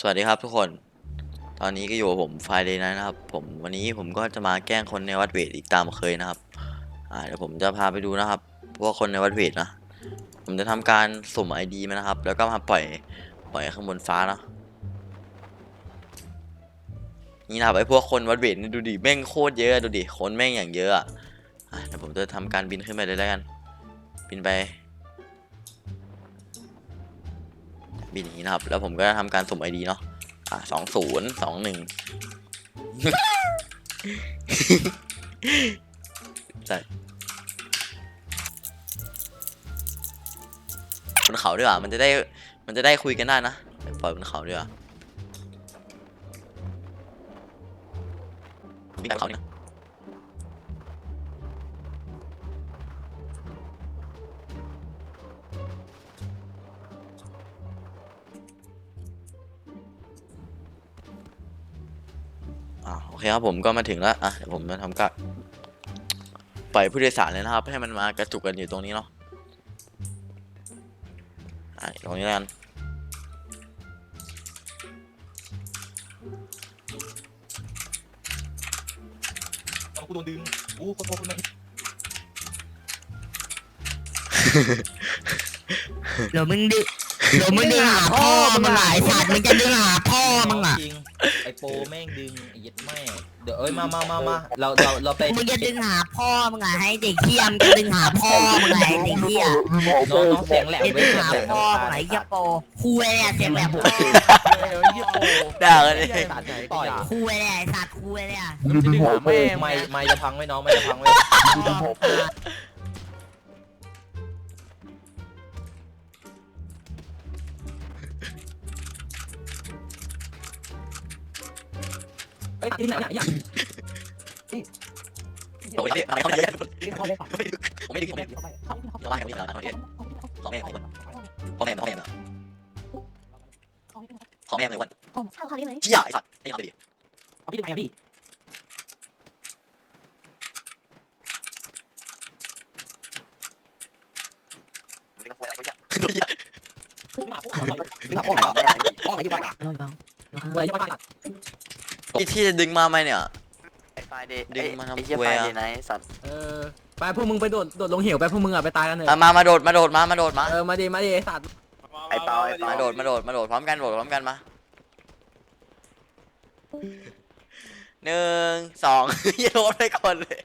สวัสดีครับทุกคน ตอนนี้ก็อยู่กับผมไฟเดย์นะครับ ผมวันนี้ผมก็จะมาแกล้งคนในวัดเวทอีกตามเคยนะครับ อ่าเดี๋ยวผมจะพาไปดูนะครับพวกคนในวัดเวทนะ ผมจะทำการสุ่ม ID มานะครับ แล้วก็มาปล่อยปล่อยข้างบนฟ้านะนี่นะครับไอ้พวกคนวัดเวทนี่ดูดิแม่งโคตรเยอะดูดิคนแม่งอย่างเยอะอะเดี๋ยวผมจะทำการบินขึ้นไปเลยแล้วกัน บินไป บินอย่างนี้นะครับ แล้วผมก็ทำการสุ่ม ID เนาะอะสองศูนย์สองหนึ่งใช่บนเขาดีกว่ามันจะได้มันจะได้คุยกันได้นะปล่อยบนเขาดีกว่าวิ่งไปบนเขาเนี่นะ อ่าโอเคครับผมก็มาถึงแล้วอะเดี๋ยวผมจะทำการปล่อยผู้โดยสารเลยนะครับ ให้มันมากระจุกกันอยู่ตรงนี้เนาะอะตรงนี้แล้วกันเอากูโดนดึงอู้คนโตคนไหนเดี๋ยวมึงดึเดี๋ยวมึงดึงหาพ่อมึงหลายสัตว์มึงจะดึงหาพ่อมึงอะจริง ไอโปแม่งดึงไอ้เหี้ยัดแม่เดี๋ยวเอ้ยมามามามาเราเราเราไปมึงจะดึงหาพ่อมึงอะให้เด็กเที่ยมจะดึงหาพ่อมึงอะให้เด็กเที่ยน้องน้องเสียงแหลมจะเว้ดึยงเสียงหาแหลมพ่อมึงอะไอ้เหี้ยโปคุยเนี่ยเสียงแบบพ่อเฮ้ยเหี้ยโปด่ากันเลยตัดใจต่อยคุยเนี่ยไอ้สัตว์คุยเนี่ยมันจะดึงหาแม่ไม่ไม่จะพังไว้น้องไม่จะพังไว้เอ้ ยที่ไหนเนี่ยโอ้ยอะไรเขาเนี่ยผมไม่ดึงผมไม่ดึงจะว่ากันไม่ได้นะขอแม่ขอแม่ขอแม่ขอแม่ขอแม่เลยวันเข้าเขาได้ไหมเชี่ยไอ้สัตว์ไอ้ยังไงดีเอาพี่ดูไปอะพี่ที่ที่ จะดึงมาไหมเนี่ยไฟเดย์ดึงมาทำไอ้เหี้ยควยไฟอะเดย์ไหนสัตว์เออไปพวกมึงไปโดดโดดลงเหวไปพวกมึงอะไปตายกันเถอะอะมามาโดดมาโดดมามาโดดมาเออมาดิมาดิไอ้สัตว์ไอ้เปาไอ้เปามาโดดมาโดดมาโดดพร้อมกันโดดพร้อมกันมาหนึ่งสอง อย่าโดดไปก่อนเลย